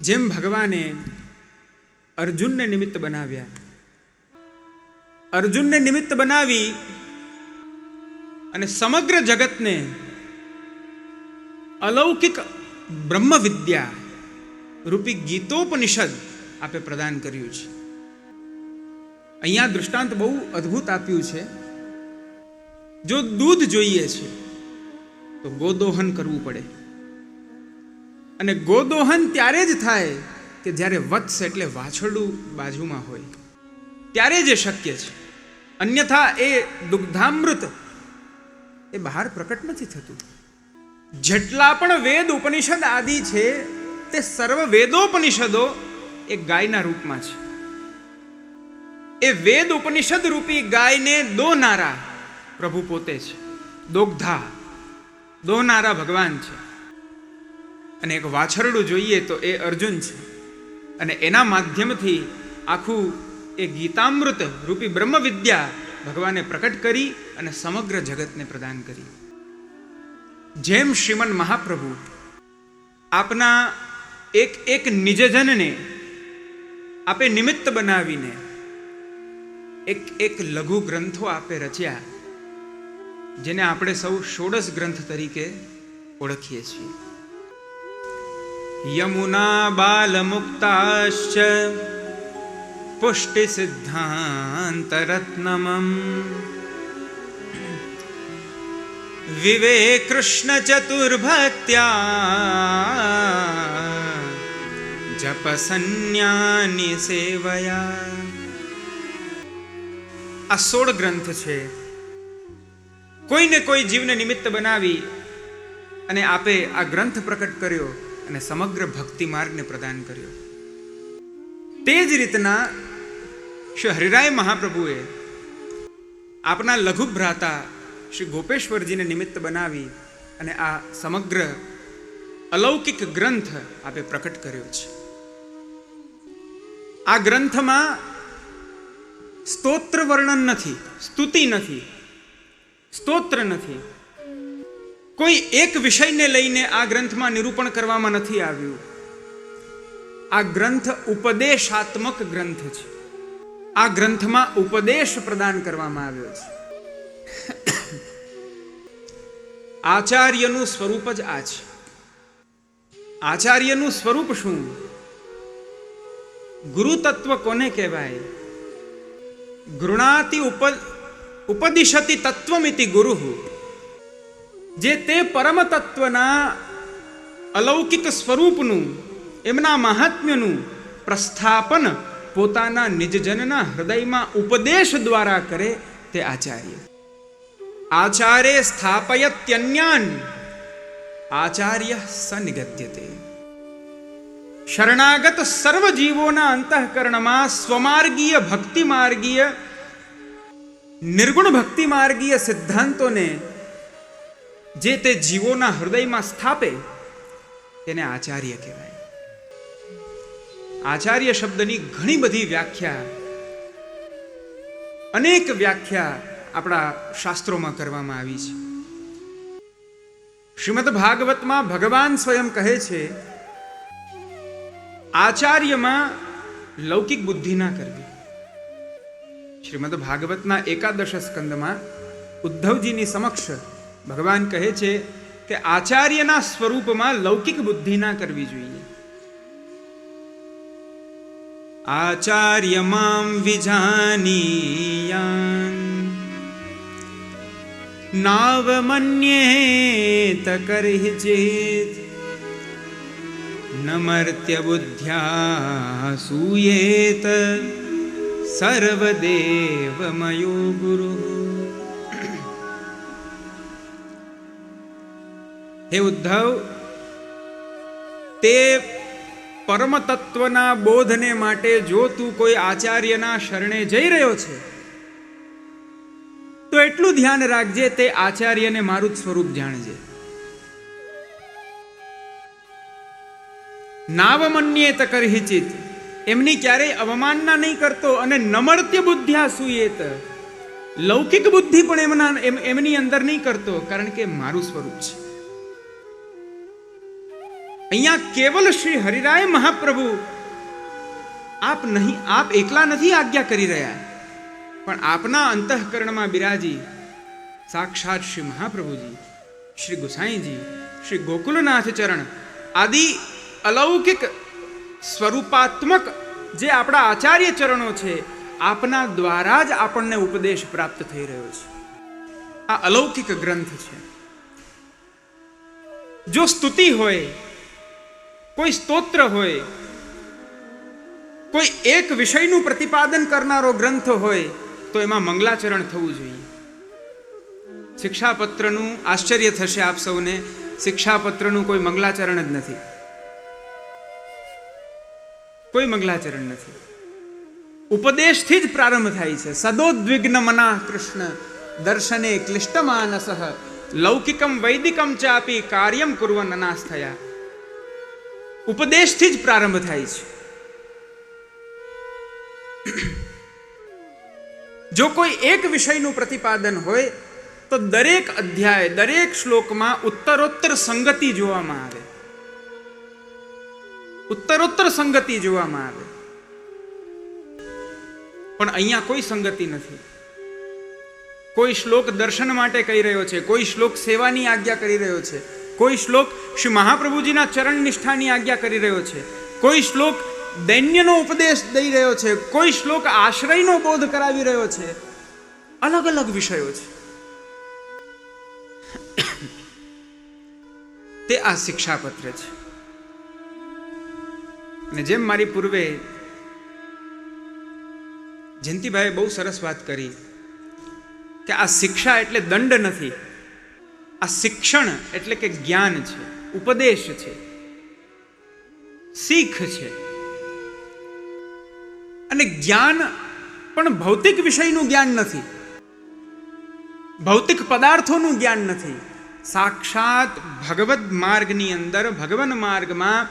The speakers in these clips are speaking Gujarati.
જેમ ભગવાને અર્જુનને નિમિત્ત બનાવ્યા. અર્જુનને નિમિત્ત બનાવી અને સમગ્ર જગતને અલૌકિક બ્રહ્મ વિદ્યા રૂપી ગીતોપનિષદ આપે પ્રદાન કર્યું છે. અહીંયા દૃષ્ટાંત બહુ અદ્ભુત આપ્યું છે. જો દૂધ જોઈએ છે, તો ગોદોહન કરવું પડે. અને ગોદોહન ત્યારે જ થાય કે જ્યારે વત્સ એટલે વાછરડું બાજુમાં હોય. ત્યારે જ શક્ય છે. અન્યથા એ દુગ્ધામૃત એ બહાર પ્રકટ નથી થતું. જેટલા પણ વેદ ઉપનિષદ આદિ છે, તે સર્વ વેદોપનિષદો એ ગાયના રૂપમાં છે. એ વેદ ઉપનિષદ રૂપી ગાયને દોનારા પ્રભુ પોતે છે. દોગ્ધા. દોનારા ભગવાન છે. અને એક વાછરડું જોઈએ તો એ અર્જુન છે. અને એના માધ્યમથી આખું એ ગીતામૃત રૂપી બ્રહ્મ વિદ્યા ભગવાને પ્રકટ કરી અને સમગ્ર જગતને પ્રદાન કરી. જેમ શ્રીમન મહાપ્રભુ આપના એક એક નિજજનને આપે નિમિત્ત બનાવીને એક એક લઘુ ગ્રંથો આપે રચ્યા, જેને આપણે સૌ ષોડશ ગ્રંથ તરીકે ઓળખીએ છીએ. યમુના બાલમુક્તાશ્ચ પુષ્ટિ વિવેકૃષ્ણચતુર્ભત્યા વિવેક કૃષ્ણ ચતુર્ભક્ત્યા જપ સંન્યાની સેવયા આ સોળ ગ્રંથ છે કોઈને કોઈ જીવને નિમિત્ત બનાવી અને આપે આ ગ્રંથ પ્રકટ કર્યો અને સમગ્ર ભક્તિ માર્ગને પ્રદાન કર્યો. તે જ રીતના શ્રી હરિરાય મહાપ્રભુએ આપના લઘુ ભ્રાતા શ્રી ગોપેશ્વરજીને નિમિત્ત બનાવી અને આ સમગ્ર અલૌકિક ગ્રંથ આપે પ્રકટ કર્યો છે. આ ગ્રંથમાં સ્તોત્ર વર્ણન નથી, સ્તુતિ નથી, સ્તોત્ર નથી કોઈ એક વિષયને લઈને આ ગ્રંથમાં નિરૂપણ કરવામાં નથી આવ્યું. આ ગ્રંથ ઉપદેશાત્મક ગ્રંથ છે. આ ગ્રંથમાં ઉપદેશ પ્રદાન કરવામાં આવ્યો છે. આચાર્યનું સ્વરૂપ જ આ છે. આચાર્યનું સ્વરૂપ શું? ગુરુ તત્વ કોને કહેવાય? ગૃણાતિ ઉપ ઉપદિશતિ તત્વમિતિ ગુરુ. જે તે પરમ તત્વના અલૌકિક સ્વરૂપનું, એમના મહાત્મ્યનું પ્રસ્થાપન પોતાના નિજજનના હૃદયમાં ઉપદેશ દ્વારા કરે તે આચાર્ય. આચાર્ય સ્થાપયત્યન્યાન, આચાર્ય સનિગત્યતે શરણાગત સર્વ જીવોના અંતઃકરણમાં સ્વમાર્ગીય ભક્તિ માર્ગીય નિર્ગુણ ભક્તિ માર્ગીય સિદ્ધાંતોને જે તે જીવોના હૃદયમાં સ્થાપે, તેને આચાર્ય કહેવાય. આચાર્ય શબ્દની ઘણી બધી વ્યાખ્યા, અનેક વ્યાખ્યા આપણા શાસ્ત્રોમાં કરવામાં આવી છે. શ્રીમદ ભાગવતમાં ભગવાન સ્વયં કહે છે, આચાર્યમાં લૌકિક બુદ્ધિ ના કરવી. શ્રીમદ ભાગવતના એકાદશ સ્કંદમાં ઉદ્ધવજીની સમક્ષ ભગવાન કહે છે કે આચાર્યના સ્વરૂપમાં લૌકિક બુદ્ધિ ના કરવી જોઈએ. આચાર્ય મામ વિજાનીયાન નાવમન્યેત કરહિ ચેત. નમર્ત્ય બુદ્ધ્યા સૂયેત. સર્વદેવમયો ગુરુ. હે ઉદ્ધવ, તે પરમ તત્વના બોધને માટે જો તું કોઈ આચાર્યના શરણે જઈ રહ્યો છે, તો એટલું ધ્યાન રાખજે તે આચાર્યને મારું સ્વરૂપ જાણજે. નાવમન્યેત કરહિચિત એમની ક્યારેય અવમાનના નહીં કરતો અને નમર્ત્ય બુદ્ધ્યા સુયેત. લૌકિક બુદ્ધિ પણ એમના એમની અંદર નહીં કરતો, કારણ કે મારું સ્વરૂપ છે. અહીંયા કેવલ શ્રી હરિરાય મહાપ્રભુ. આપ નહીં, આપ એકલા નથી આજ્ઞા કરી રહ્યા. પણ આપના અંતઃકરણમાં બિરાજી, સાક્ષાત શ્રી મહાપ્રભુજી, શ્રી ગુસાઈજી, શ્રી ગોકુલનાથ ચરણ આદિ અલૌકિક સ્વરૂપાત્મક જે આપણા આચાર્ય ચરણો છે, આપના દ્વારા જ આપણને ઉપદેશ પ્રાપ્ત થઈ રહ્યો છે. આ અલૌકિક ગ્રંથ છે. જો સ્તુતિ હોય કોઈ સ્તોત્ર હોય, કોઈ એક વિષયનું પ્રતિપાદન કરનારો ગ્રંથ હોય, તો એમાં મંગલાચરણ થવું જોઈએ. શિક્ષાપત્રનું આશ્ચર્ય થશે આપ સૌને, શિક્ષાપત્રનું કોઈ મંગલાચરણ જ નથી. કોઈ મંગલાચરણ નથી. ઉપદેશથી જ પ્રારંભ થાય છે. સદોદ્વિગ્ન મના કૃષ્ણ, દર્શને ક્લિષ્ટમાનસ. લૌકિકમ વૈદિકમ ચાપી કાર્યમ કુર્વન અનાસ થયા ઉપદેશથી જ પ્રારંભ થાય છે. જો કોઈ એક વિષયનું પ્રતિપાદન હોય, તો દરેક અધ્યાય, દરેક શ્લોકમાં ઉત્તરોત્તર સંગતિ જોવામાં આવે. ઉત્તરોત્તર સંગતિ જોવામાં આવે. પણ અહીંયા કોઈ સંગતિ નથી. કોઈ શ્લોક દર્શન માટે કહી રહ્યો છે, કોઈ શ્લોક સેવાની આજ્ઞા કરી રહ્યો છે કોઈ શ્લોક શ્રી મહાપ્રભુજીના ચરણ નિષ્ઠાની આજ્ઞા કરી રહ્યો છે. કોઈ શ્લોક દૈન્યનો ઉપદેશ દઈ રહ્યો છે. કોઈ શ્લોક આશ્રયનો બોધ કરાવી રહ્યો છે. અલગ અલગ વિષયો છે. તે આ શિક્ષાપત્ર છે. અને જેમ મારી પૂર્વે જયંતિભાઈએ બહુ સરસ વાત કરી કે આ શિક્ષા એટલે દંડ નથી. આ શિક્ષણ એટલે કે જ્ઞાન છે, ઉપદેશ છે, શીખ છે. અને જ્ઞાન પણ ભૌતિક વિષયનું જ્ઞાન નથી. ભૌતિક પદાર્થોનું જ્ઞાન નથી. સાક્ષાત ભગવદ માર્ગની અંદર, ભગવન માર્ગમાં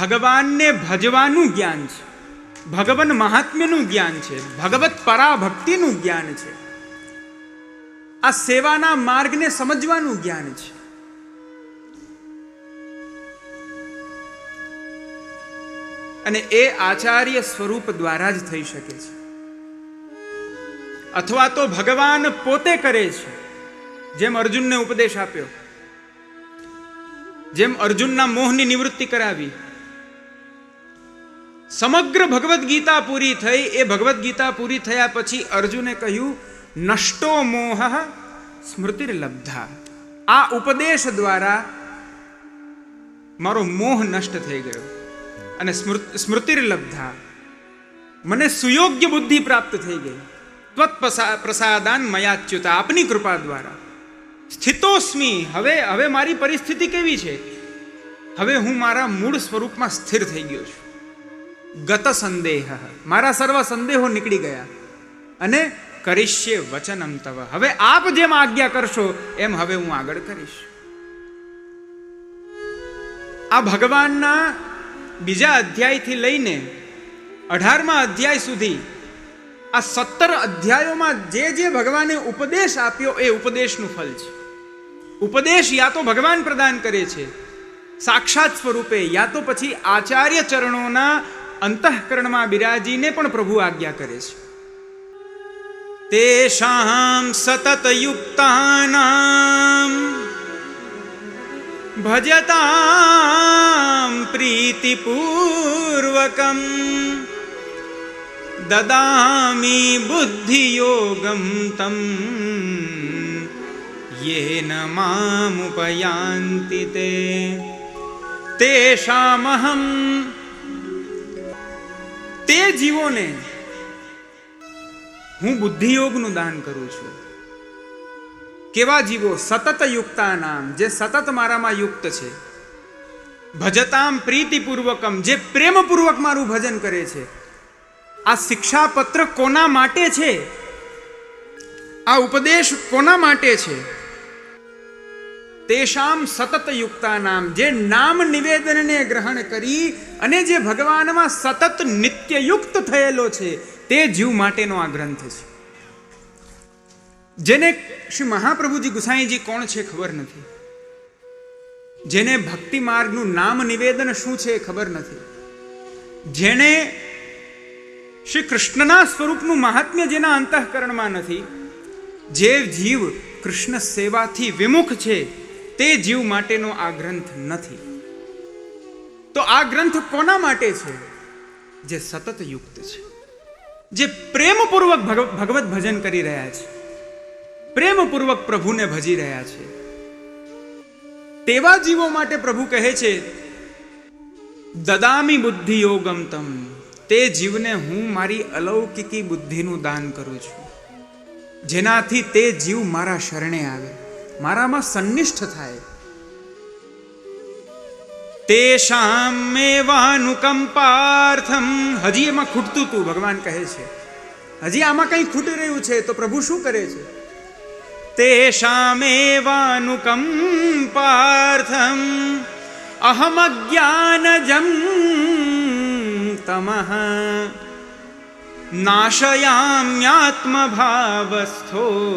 ભગવાનને ભજવાનું જ્ઞાન છે. ભગવન મહાત્મ્યનું જ્ઞાન છે. ભગવત પરાભક્તિનું જ્ઞાન છે. આ સેવાના માર્ગને સમજવાનું જ્ઞાન છે. અને એ આચાર્ય સ્વરૂપ દ્વારા જ થઈ શકે છે. અથવા તો ભગવાન પોતે કરે છે. જેમ અર્જુનને ઉપદેશ આપ્યો. જેમ અર્જુનના મોહની નિવૃત્તિ કરાવી. સમગ્ર ભગવદ્ ગીતા પૂરી થઈ, એ ભગવદ્ ગીતા પૂરી થયા પછી અર્જુને કહ્યું નષ્ટો મોહ સ્મૃતિર્લબ્ધા આ ઉપદેશ દ્વારા મારો મોહ નષ્ટ થઈ ગયો અને સ્મૃતિર્લબ્ધા મને સુયોગ્ય બુદ્ધિ પ્રાપ્ત થઈ ગઈ ત્વત પ્રસાદાન મયાચ્યુતા આપની કૃપા દ્વારા સ્થિતોસ્મી હવે હવે મારી પરિસ્થિતિ કેવી છે હવે હું મારા મૂળ સ્વરૂપમાં સ્થિર થઈ ગયો છું ગત સંદેહ મારા સર્વ સંદેહો નીકળી ગયા અને કરીશ્ય વચનમ તવ. હવે આપ જેમ આજ્ઞા કરશો, એમ હવે હું આગળ કરીશ. આ ભગવાનના બીજા અધ્યાયથી લઈને અઢારમા અધ્યાય સુધી, આ સત્તર અધ્યાયોમાં જે જે ભગવાને ઉપદેશ આપ્યો એ ઉપદેશનું ફલ છે. ઉપદેશ યા તો ભગવાન પ્રદાન કરે છે, સાક્ષાત સ્વરૂપે, યા તો પછી આચાર્ય ચરણોના અંતઃકરણમાં બિરાજીને પણ પ્રભુ આજ્ઞા કરે છે. તેષામ સતત યુક્તાનામ ભજતામ પ્રીતિપૂર્વકમ દદામી બુદ્ધિયોગમ તમ યેન મામુપયાન્તિ તે તેષામહમ તે જીવોને હું બુદ્ધિયોગનું દાન કરું છું. કેવા જીવો સતત યુક્તા નામ જે સતત મારામાં યુક્ત છે. ભજતામ પ્રીતિપૂર્વકમ, જે પ્રેમપૂર્વક મારું ભજન કરે છે. આ શિક્ષાપત્ર કોના માટે છે? આ ઉપદેશ કોના માટે છે? તેષામ સતત યુક્તા નામ જે નામ નિવેદનને ગ્રહણ કરી અને જે ભગવાનમાં સતત નિત્યયુક્ત થયેલો છે. તે જીવ માટેનો આ ગ્રંથ છે. જેને શ્રી મહાપ્રભુજી ગુસાઈજી કોણ છે ખબર નથી. જેને ભક્તિ માર્ગનું નામ નિવેદન શું છે ખબર નથી. જેણે શ્રી કૃષ્ણના સ્વરૂપનું મહાત્મ્ય જેના અંતઃકરણમાં નથી, જે જીવ કૃષ્ણ સેવાથી વિમુખ છે, તે જીવ માટેનો આ ગ્રંથ નથી. તો આ ગ્રંથ કોના માટે છે? જે સતત યુક્ત છે. જે પ્રેમપૂર્વક ભગ- ભગવત ભજન કરી રહ્યા છે. પ્રેમપૂર્વક પ્રભુને ભજી રહ્યા છે. તેવા જીવો માટે પ્રભુ કહે છે, દદામી બુદ્ધિ યોગમ તમ. તે જીવને હું મારી અલૌકિકી બુદ્ધિનું દાન કરું છું. જેનાથી તે જીવ મારા શરણે આવે. મારામાં સંનિષ્ઠ થાય. તેષામેવાનુકંપાર્થમ હજી એમાં ખૂટતું તું, ભગવાન કહે છે। હજી આમાં કંઈ ખૂટી રહ્યું છે તો પ્રભુ શું કરે છે? તેષામેવાનુકંપાર્થમ અહમ જ્ઞાનજમ તમઃ, નાશયામ્યાત્મભાવસ્થો।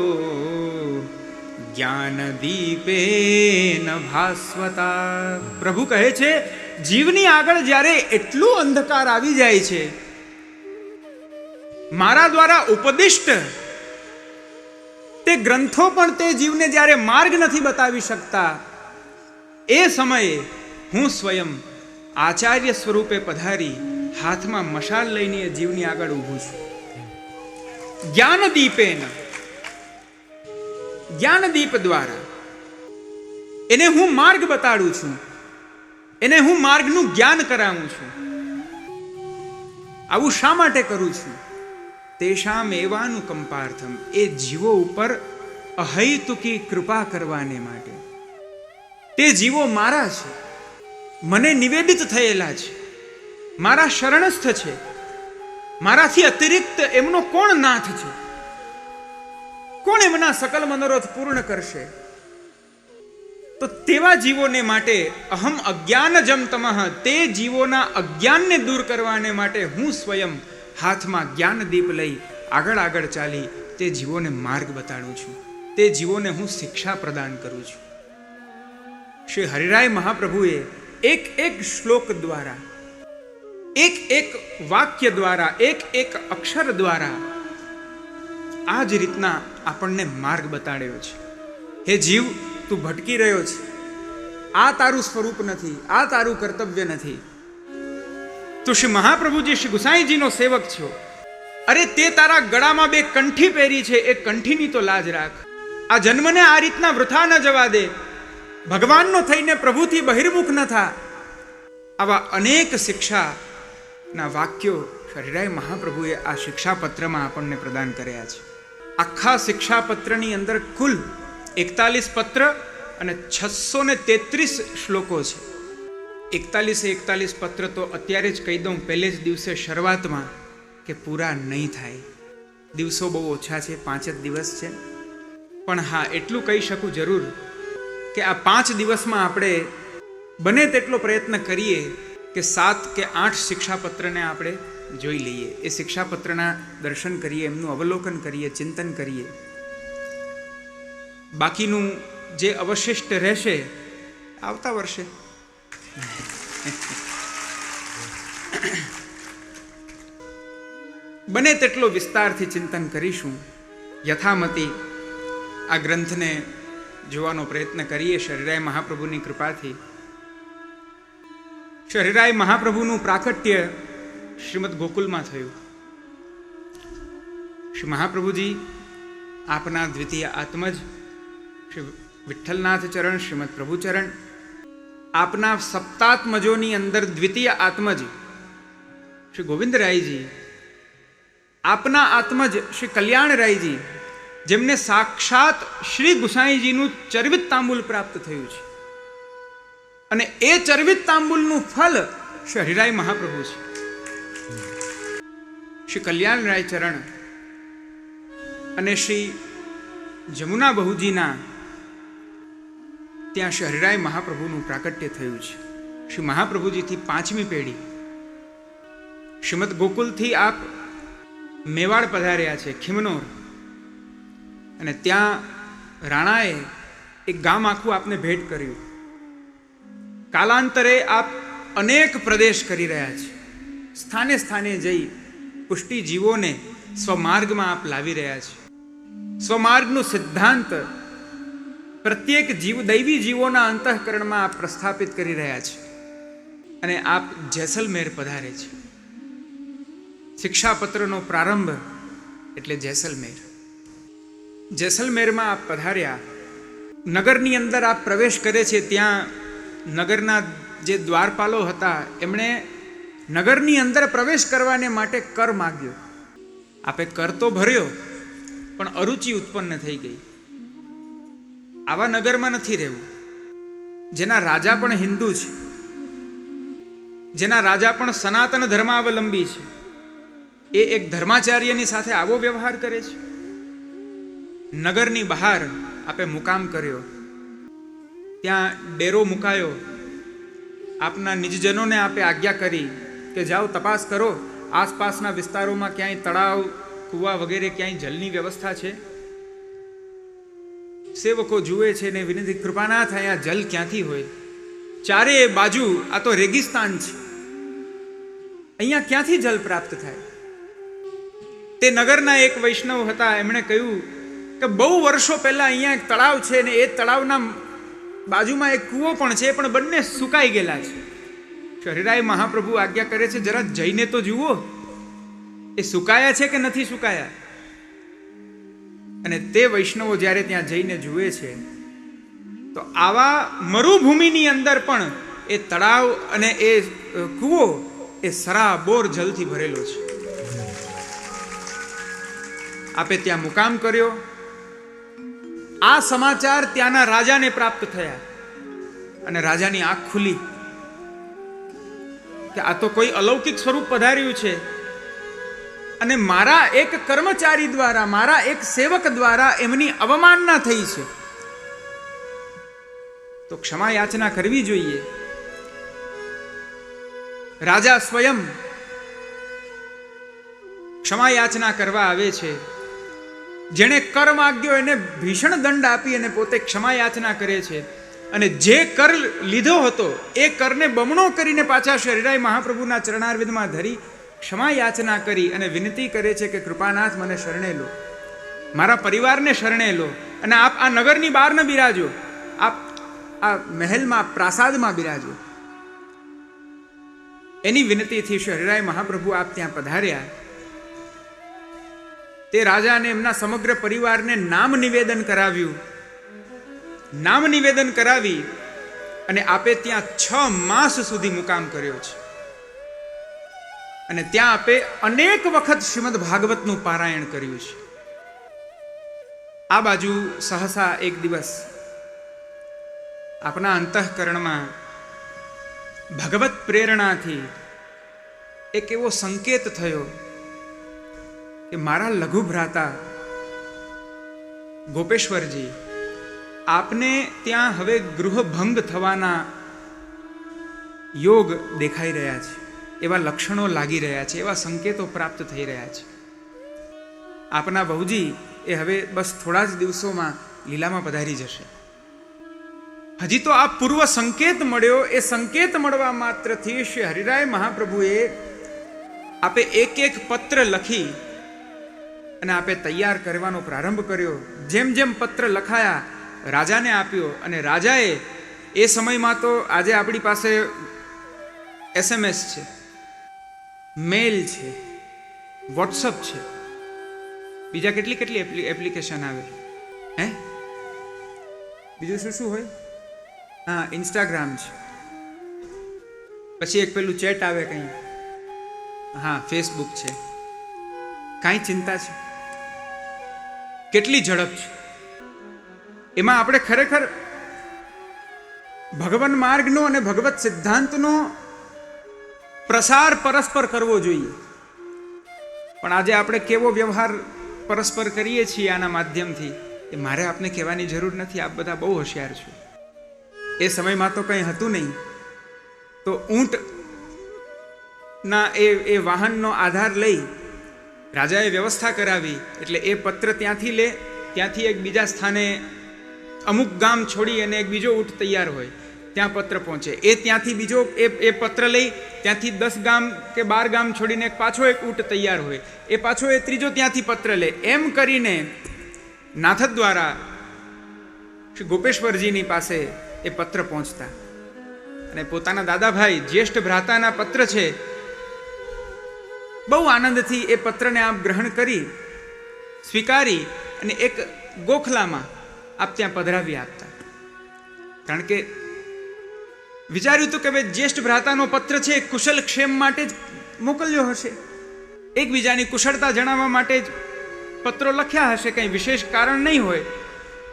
જ્ઞાનદીપેન ભાસ્વતા પ્રભુ કહે છે જીવની આગળ જ્યારે એટલું અંધકાર આવી જાય છે। મારા દ્વારા ઉપદિષ્ટ તે ગ્રંથો પણ તે જીવને જ્યારે માર્ગ નથી બતાવી શકતા એ સમયે હું સ્વયં આચાર્ય સ્વરૂપે પધારી હાથમાં મશાલ લઈને જીવની આગળ ઊભું છું। જ્ઞાનદીપેન જ્ઞાનદીપ દ્વારા. એને હું માર્ગ બતાડું છું. એને હું માર્ગનું જ્ઞાન કરાવું છું. આવું શા માટે કરું છું? તેષામ એવાનું કંપાર્થમ એ જીવો ઉપર અહૈતુકી કૃપા કરવાને માટે. તે જીવો મારા છે. મને નિવેદિત થયેલા છે. મારા શરણસ્થ છે. મારાથી અતિરિક્ત એમનો કોણ નાથ છે? કોણ એમના સકલ મનોરથ પૂર્ણ કરશે? તો તેવા જીવોને માટે અહમ અજ્ઞાન જમ તમઃ, તે જીવોના અજ્ઞાનને દૂર કરવાને માટે હું સ્વયં હાથમાં જ્ઞાન દીપ લઈ આગળ આગળ ચાલી તે જીવોને માર્ગ બતાડું છું. તે જીવોને હું શિક્ષા પ્રદાન કરું છું. શ્રી હરિરાય મહાપ્રભુએ એક એક શ્લોક દ્વારા, એક એક વાક્ય દ્વારા, એક એક અક્ષર દ્વારા આ જ રીતના આપણને માર્ગ બતાડ્યો છે. હે જીવ, તું ભટકી રહ્યો છે. આ તારું સ્વરૂપ નથી, આ તારું કર્તવ્ય નથી. તું શ્રી મહાપ્રભુજી, શ્રી ગુસાઈજીનો સેવક છો. અરે તે તારા ગળામાં બે કંઠી પહેરી છે, એ કંઠીની તો લાજ રાખ. આ જન્મને આ રીતના વૃથા ન જવા દે. ભગવાનનો થઈને પ્રભુથી બહિર્મુખ ન થા. આવા અનેક શિક્ષાના વાક્યો શરીરાય મહાપ્રભુએ આ શિક્ષાપત્રમાં આપણને પ્રદાન કર્યા છે. આખા શિક્ષાપત્રની અંદર કુલ એકતાલીસ પત્ર અને છસો ને તેત્રીસ શ્લોકો છે. એકતાલીસે એકતાલીસ પત્ર તો અત્યારે જ કહી દઉં, પહેલે જ દિવસે શરૂઆતમાં કે પૂરા નહીં થાય. દિવસો બહુ ઓછા છે, પાંચ જ દિવસ છે. પણ હા, એટલું કહી શકું જરૂર કે આ પાંચ દિવસમાં આપણે બને તેટલો પ્રયત્ન કરીએ કે સાત કે આઠ શિક્ષાપત્રને આપણે જોઈ લઈએ. એ શિક્ષાપત્રના દર્શન કરીએ, એમનું અવલોકન કરીએ, ચિંતન કરીએ. બાકીનું જે અવશિષ્ટ રહેશે, આવતા વર્ષે. બને તેટલો વિસ્તારથી ચિંતન કરીશું. યથામતી આ ગ્રંથને જોવાનો પ્રયત્ન કરીએ શરીરાય મહાપ્રભુની કૃપાથી. શરીરાય મહાપ્રભુનું પ્રાકટ્ય શ્રીમદ ગોકુલમાં થયું. શ્રી મહાપ્રભુજી, આપના દ્વિતીય આત્મજ શ્રી વિઠ્ઠલનાથ ચરણ, શ્રીમદ પ્રભુચરણ, આપના સપ્તાત્મજોની અંદર દ્વિતીય આત્મજ શ્રી ગોવિંદરાયજી, આપના આત્મજ શ્રી કલ્યાણરાયજી, જેમને સાક્ષાત શ્રી ગુસાઈજીનું ચરવિત તાંબુલ પ્રાપ્ત થયું છે. અને એ ચરવિત તાંબુલનું ફલ શ્રી હરિરાય મહાપ્રભુ છે. શ્રી કલ્યાણરાય ચરણ અને શ્રી જમુના બહુજીના ત્યાં શ્રી હરિરાય મહાપ્રભુનું પ્રાકટ્ય થયું છે. શ્રી મહાપ્રભુજીથી પાંચમી પેઢી. શ્રીમદ ગોકુલથી આપ મેવાડ પધાર્યા છે, ખીમનોર. અને ત્યાં રાણાએ એક ગામ આખું આપને ભેટ કર્યું. કાલાંતરે આપ અનેક પ્રદેશ કરી રહ્યા છે. સ્થાને સ્થાને જઈ પુષ્ટિ જીવોને સ્વમાર્ગમાં આપ લાવી રહ્યા છે. સ્વમાર્ગનું સિદ્ધાંત પ્રત્યેક જીવ દૈવી જીવોના અંતઃકરણમાં આપ પ્રસ્થાપિત કરી રહ્યા છે અને આપ જેસલમેર પધારે છે. શિક્ષાપત્રનો પ્રારંભ એટલે જેસલમેર. જેસલમેરમાં આપ પધાર્યા. નગરની અંદર આપ પ્રવેશ કરે છે ત્યાં નગરના જે દ્વારપાલો હતા, એમણે નગરની અંદર પ્રવેશ કરવાને માટે કર માગ્યો. આપે કર તો ભર્યો, પણ અરુચિ ઉત્પન્ન થઈ ગઈ. આવા નગરમાં નથી રહેવું. જેના રાજા પણ હિન્દુ છે. જેના રાજા પણ સનાતન ધર્માવલંબી છે. એ એક ધર્માચાર્યની સાથે આવો વ્યવહાર કરે છે. નગરની બહાર આપે મુકામ કર્યો. ત્યાં ડેરો મુકાયો. આપના નિજજનોને આપે આજ્ઞા કરી. કે જાઓ, તપાસ કરો. આસપાસના વિસ્તારોમાં ક્યાંય તળાવ, કૂવા વગેરે ક્યાંય જલની વ્યવસ્થા છે? સેવકો જુએ છે ને વિનંતી કૃપાનાથ અહીંયા જલ ક્યાંથી હોય? ચારે બાજુ આ તો રેગિસ્તાન છે. અહીંયા ક્યાંથી જલ પ્રાપ્ત થાય? તે નગરના એક વૈષ્ણવ હતા, એમણે કહ્યું કે બહુ વર્ષો પહેલા અહીંયા એક તળાવ છે ને એ તળાવના બાજુમાં એક કૂવો પણ છે, પણ બંને સુકાઈ ગયેલા છે. શરીરાય મહાપ્રભુ આજ્ઞા કરે છે, જરા જઈને તો જુઓ. એ સુકાયા છે કે નથી સુકાયા? અને તે વૈષ્ણવો જ્યારે ત્યાં જઈને જુએ છે, તો આવા મરુભૂમિની અંદર પણ એ તળાવ અને એ કૂવો એ સરાબોર જલથી ભરેલો છે. આપે ત્યાં મુકામ કર્યો. આ સમાચાર ત્યાંના રાજાને પ્રાપ્ત થયા. અને રાજાની આંખ ખુલી. કે આ તો કોઈ અલૌકિક સ્વરૂપ પધાર્યું છે. અને મારા એક કર્મચારી દ્વારા, મારા એક સેવક દ્વારા એમની અવમાનના થઈ છે. તો ક્ષમા યાચના કરવી જોઈએ. રાજા સ્વયં ક્ષમા યાચના કરવા આવે છે. જેણે કર માગ્યો એને ભીષણ દંડ આપી અને પોતે ક્ષમા યાચના કરે છે. અને જે કર લીધો હતો, એ કરને બમણો કરીને પાછા શરીરાય મહાપ્રભુના ચરણારવિંદમાં ધરી ક્ષમા યાચના કરી અને વિનંતી કરે છે કે કૃપાનાથ મને શરણે લો. મારા પરિવારને શરણે લો અને આપ આ નગરની બહાર ન બિરાજો. આપ આ મહેલમાં પ્રાસાદમાં બિરાજો. એની વિનંતીથી શરીરાય મહાપ્રભુ આપ ત્યાં પધાર્યા. તે રાજાને એમના સમગ્ર પરિવારને નામ નિવેદન કરાવ્યું. નામ નિવેદન કરાવી અને આપે ત્યાં છ માસ સુધી મુકામ કર્યો છે. અને ત્યાં આપે અનેક વખત શ્રીમદ ભાગવતનું પારાયણ કર્યું છે. આ બાજુ સહસા એક દિવસ આપના અંતઃકરણમાં ભગવત પ્રેરણાથી એક એવો સંકેત થયો કે મારા લઘુ ભ્રાતા ગોપેશ્વરજી આપને ત્યાં હવે ગૃહભંગ થવાના યોગ દેખાઈ રહ્યા છે, એવા લક્ષણો લાગી રહ્યા છે, એવા સંકેતો પ્રાપ્ત થઈ રહ્યા છે. આપના બહુજી એ હવે બસ થોડા જ દિવસોમાં લીલામાં પધારી જશે. હજી તો આ પૂર્વ સંકેત મળ્યો, એ સંકેત મળવા માત્રથી શ્રી હરિરાય મહાપ્રભુએ આપે એક એક પત્ર લખી અને આપે તૈયાર કરવાનો પ્રારંભ કર્યો. જેમ જેમ પત્ર લખાયા રાજાને આપ્યો અને રાજાએ એ સમયમાં તો આજે આપણી પાસે એસએમએસ છે મેલ છે, વોટ્સઅપ છે. બીજા કેટલી કેટલી એપ્લિકેશન આવે? હે? બીજું શું શું હોય? હા, ઇન્સ્ટાગ્રામ છે. પછી એક પેલું ચેટ આવે કંઈ. હા, ફેસબુક છે. કાંઈ ચિંતા છે? કેટલી ઝડપ છે? એમાં આપણે ખરેખર ભગવાન માર્ગનો અને ભગવત સિદ્ધાંતનો પ્રસાર પરસ્પર કરવો જોઈએ. પણ આજે આપણે કેવો વ્યવહાર પરસ્પર કરીએ છીએ આના માધ્યમથી, એ મારે આપને કહેવાની જરૂર નથી. આપ બધા બહુ હોશિયાર છો. એ સમયમાં તો કંઈ હતું નહીં. તો ઊંટ ના એ એ વાહનનો આધાર લઈ રાજાએ વ્યવસ્થા કરાવી, એટલે એ પત્ર ત્યાંથી લે, ત્યાંથી એક બીજા સ્થાને અમુક ગામ છોડી અને એક બીજો ઊંટ તૈયાર હોય, ત્યાં પત્ર પહોંચે. એ ત્યાંથી બીજો, એ એ પત્ર લઈ ત્યાંથી દસ ગામ કે બાર ગામ છોડીને એક પાછો એક ઊંટ તૈયાર હોય. એ પાછો એ ત્રીજો ત્યાંથી પત્ર લે. એમ કરીને નાથ દ્વારા શ્રી ગોપેશ્વરજીની પાસે એ પત્ર પહોંચતા. અને પોતાના દાદાભાઈ, જ્યેષ્ઠ ભ્રાતાના પત્ર છે, બહુ આનંદથી એ પત્રને આપ ગ્રહણ કરી, સ્વીકારી અને એક ગોખલામાં આપ ત્યાં પધરાવી આપતા. કારણ કે વિચાર્યું હતું કે ભાઈ જ્યેષ્ઠ ભ્રાતાનો પત્ર છે એ કુશલ ક્ષેમ માટે જ મોકલ્યો હશે. એકબીજાની કુશળતા જણાવવા માટે જ પત્રો લખ્યા હશે, કંઈ વિશેષ કારણ નહીં હોય.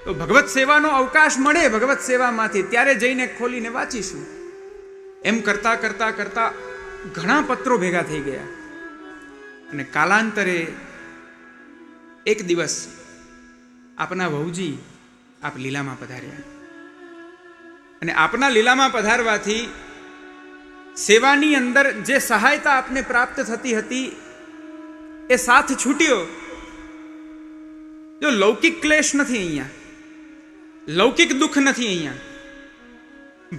તો ભગવત સેવાનો અવકાશ મળે ભગવત સેવામાંથી, ત્યારે જઈને ખોલીને વાંચીશું. એમ કરતા કરતા કરતા ઘણા પત્રો ભેગા થઈ ગયા. અને કાલાંતરે એક દિવસ આપના વહુજી આપ લીલામાં પધાર્યા. અને આપના લીલામાં પધારવાથી સેવાની અંદર જે સહાયતા આપને પ્રાપ્ત થતી હતી, એ સાથ છૂટ્યો. જો લૌકિક ક્લેશ નથી અહીંયા, લૌકિક દુઃખ નથી અહીંયા,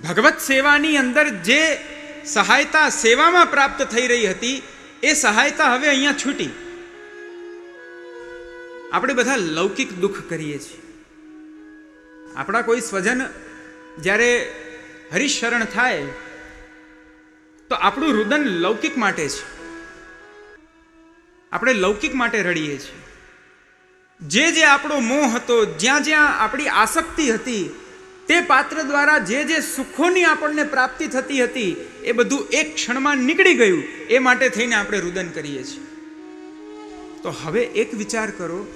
ભગવત સેવાની અંદર જે સહાયતા સેવામાં પ્રાપ્ત થઈ રહી હતી, એ સહાયતા હવે અહીંયા છૂટી. આપણે બધા લૌકિક દુઃખ કરીએ છીએ. આપણા કોઈ સ્વજન જ્યારે હરિશરણ થાય, તો આપણું રુદન લૌકિક માટે છે. આપણે લૌકિક માટે રડીએ છીએ. જે જે આપણો મોહ હતો, જ્યાં જ્યાં આપણી આસક્તિ હતી, તે પાત્ર દ્વારા જે જે સુખોની આપણને પ્રાપ્તિ થતી હતી, એ બધું એક ક્ષણમાં નીકળી ગયું, એ માટે થઈને આપણે રુદન કરીએ છીએ. તો હવે એક વિચાર કરો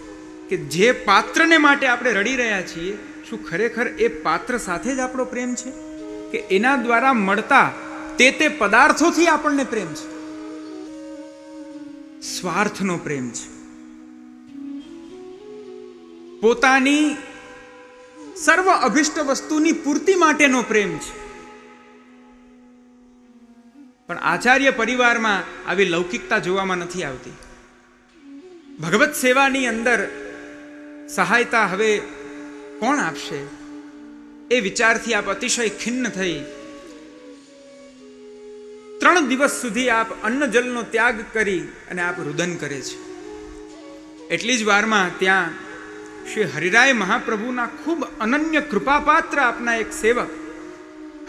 કે જે પાત્રને માટે આપણે રડી રહ્યા છીએ શું ખરેખર એ પાત્ર સાથે જ આપણો પ્રેમ છે? કે એના દ્વારા મળતા તે તે પદાર્થોથી આપણને પ્રેમ છે? સ્વાર્થનો પ્રેમ છે. પોતાની સર્વ અભિષ્ટ વસ્તુની પૂર્તિ માટેનો પ્રેમ છે. પણ આચાર્ય પરિવારમાં આવી લૌકિકતા જોવામાં નથી આવતી. ભગવત સેવાની અંદર સહાયતા હવે કોણ આપશે? એ વિચારથી આપ અતિશય ખિન્ન થઈ. ત્રણ દિવસ સુધી આપ અન્ન જલનો ત્યાગ કરી અને આપ રુદન કરે છે. એટલી જ વારમાં ત્યાં શ્રી હરિરાય મહાપ્રભુના ખૂબ અનન્ય કૃપાપાત્ર આપના એક સેવક,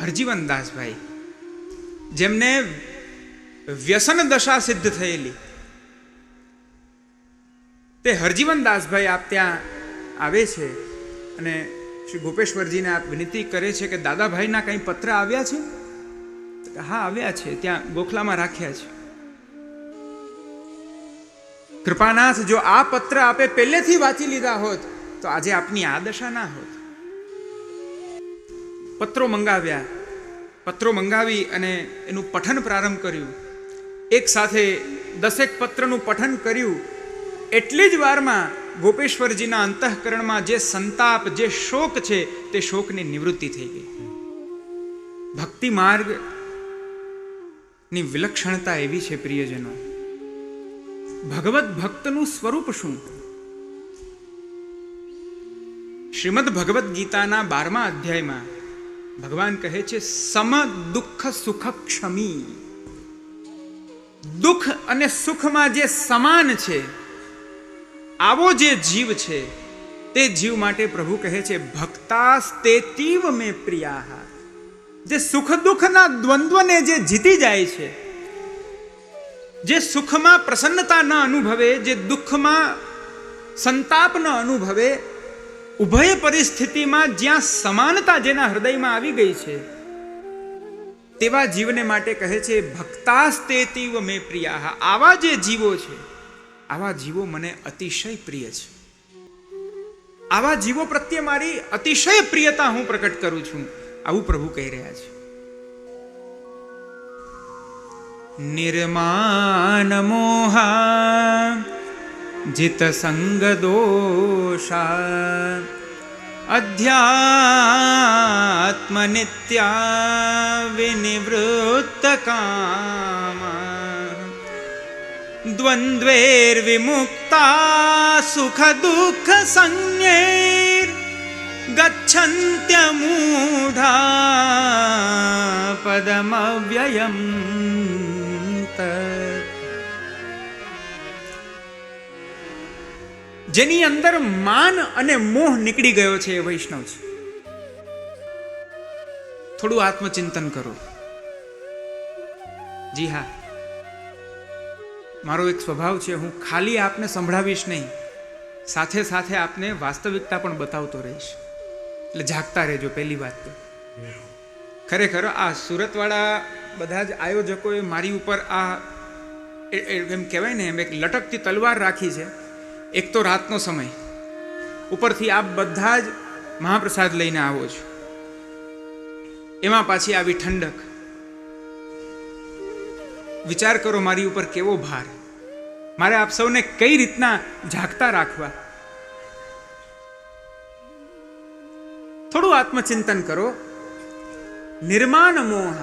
હરજીવન દાસભાઈ, જેમને વ્યસન દશા સિદ્ધ થયેલી. તે હરજીવન દાસભાઈ આપ ત્યાં આવે છે. અને શ્રી ગોપેશ્વરજીને આ વિનંતી કરે છે કે દાદાભાઈના કંઈ પત્ર આવ્યા છે? હા, આવ્યા છે. ત્યાં ગોખલામાં રાખ્યા છે. કૃપાનાથ, જો આ પત્ર આપે પહેલેથી વાંચી લીધા હોત, તો આજે આપની આ દશા ના હોત. પત્રો મંગાવ્યા. પત્રો મંગાવી અને એનું પઠન પ્રારંભ કર્યું. એક સાથે દસેક પત્રનું પઠન કર્યું. એટલી જ વારમાં ગોપેશ્વરજીના અંતઃકરણમાં જે સંતાપ, જે શોક છે, તે શોકની નિવૃત્તિ થઈ ગઈ. ભક્તિ માર્ગની વિલક્ષણતા એવી છે, પ્રિયજનો. ભગવત ભક્તનું સ્વરૂપ શું? શ્રીમદ ભગવદ્ ગીતાના બારમા અધ્યાયમાં ભગવાન કહે છે, સમ દુઃખ સુખ ક્ષમી. દુઃખ અને સુખમાં જે સમાન છે આવો જે જીવ છે, તે જીવ માટે પ્રભુ કહે છે ભક્તાસ્તેતીવ મે પ્રિયા જે સુખ દુઃખના દ્વંદ્વને જે જીતી જાય છે, જે સુખમાં પ્રસન્નતા ન અનુભવે, જે દુઃખમાં સંતાપ ન અનુભવે, ઉભય પરિસ્થિતિમાં જ્યાં સમાનતા જેના હૃદયમાં આવી ગઈ છે, તેવા જીવને માટે કહે છે ભક્તાસ્તેતીવ મે પ્રિયા આવા જે જીવો છે આવા જીવો મને અતિશય પ્રિય છે. આવા જીવો પ્રત્યે મારી અતિશય પ્રિયતા હું પ્રકટ કરું છું. આવું પ્રભુ કહી રહ્યા છે. નિર્માન મોહા, જીત સંગ દોષા અધ્યાત્મ નિત્યા વિનિવૃત્ત કામા. ગચ્છન્ત્યમૂઢા પદમવ્યયમ તત્. જેની અંદર માન અને મોહ નીકળી ગયો છે એ વૈષ્ણવ છે થોડું આત્મચિંતન કરો જી હા મારો એક સ્વભાવ છે, હું ખાલી આપને સંભળાવીશ નહીં. સાથે સાથે આપને વાસ્તવિકતા પણ બતાવતો રહીશ. એટલે જાગતા રહેજો, પહેલી વાત તો. ખરેખર આ સુરતવાળા બધા જ આયોજકોએ મારી ઉપર આ એમ કહેવાય ને, એમ એક લટકતી તલવાર રાખી છે. એક તો રાતનો સમય. ઉપરથી આપ બધા જ મહાપ્રસાદ લઈને આવો છો. એમાં પાછી આવી ઠંડક. વિચાર કરો મારી ઉપર કેવો ભાર. મારે આપ સૌને કઈ રીતના જાગતા રાખવા? થોડું આત્મચિંતન કરો. નિર્માણ મોહ.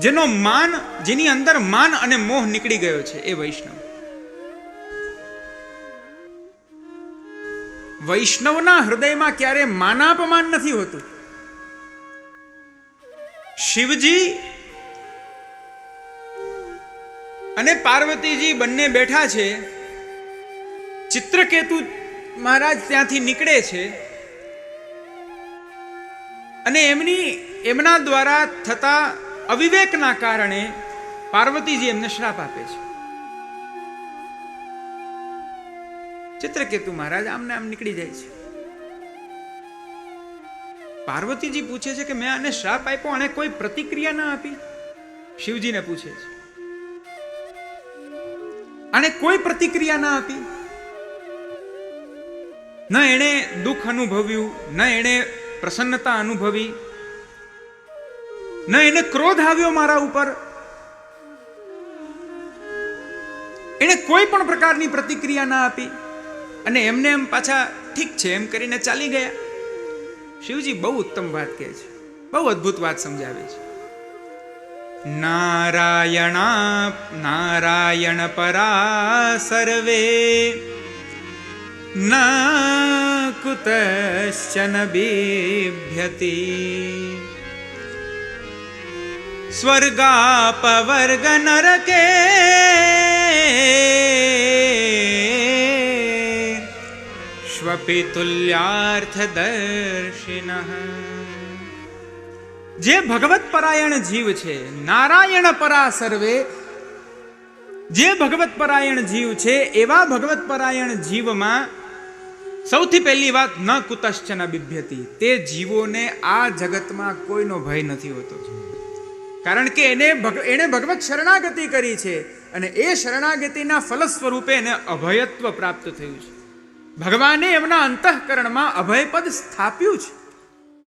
જેનો માન, જેની અંદર માન અને મોહ નીકળી ગયો છે, એ વૈષ્ણવ. વૈષ્ણવના હૃદયમાં ક્યારે માનાપમાન નથી હોતું. શિવજી અને પાર્વતીજી બંને બેઠા છે. ચિત્રકેતુ મહારાજ ત્યાંથી નીકળે છે. અને એમની, એમના દ્વારા થતા અવિવેકના કારણે પાર્વતીજી એમને શ્રાપ આપે છે. ચિત્રકેતુ મહારાજ આમને આમ નીકળી જાય છે. પાર્વતીજી પૂછે છે કે મેં આને શ્રાપ આપ્યો અને કોઈ પ્રતિક્રિયા ના આપી? શિવજીને પૂછે છે. અને કોઈ પ્રતિક્રિયા ના આપી ન એણે દુઃખ અનુભવ્યું, ન એણે પ્રસન્નતા અનુભવી, ન એને ક્રોધ આવ્યો મારા ઉપર. એણે કોઈ પણ પ્રકારની પ્રતિક્રિયા ના આપી અને એમને એમ પાછા ઠીક છે એમ કરીને ચાલી ગયા. શિવજી બહુ ઉત્તમ વાત કહે છે. બહુ અદ્ભુત વાત સમજાવે છે. नारायणा नारायणपरा सर्वे। न कुतश्चन बिभ्यति। स्वर्गापवर्गनरके। श्वपि तुल्यार्थदर्शिनः જે ભગવત પરાયણ જીવ છે, નારાયણ પરા સર્વે. જે ભગવત પરાયણ જીવ છે, એવા ભગવત પરાયણ જીવમાં સૌથી પહેલી વાત ન કુતશ્ચન બિભ્યતી. તે જીવોને આ જગતમાં કોઈનો ભય નથી હોતો. કારણ કે એને એણે ભગવત શરણાગતિ કરી છે અને એ શરણાગતિના ફલ સ્વરૂપે એને અભયત્વ પ્રાપ્ત થયું છે. ભગવાને એમના અંતઃકરણમાં અભયપદ સ્થાપ્યું છે.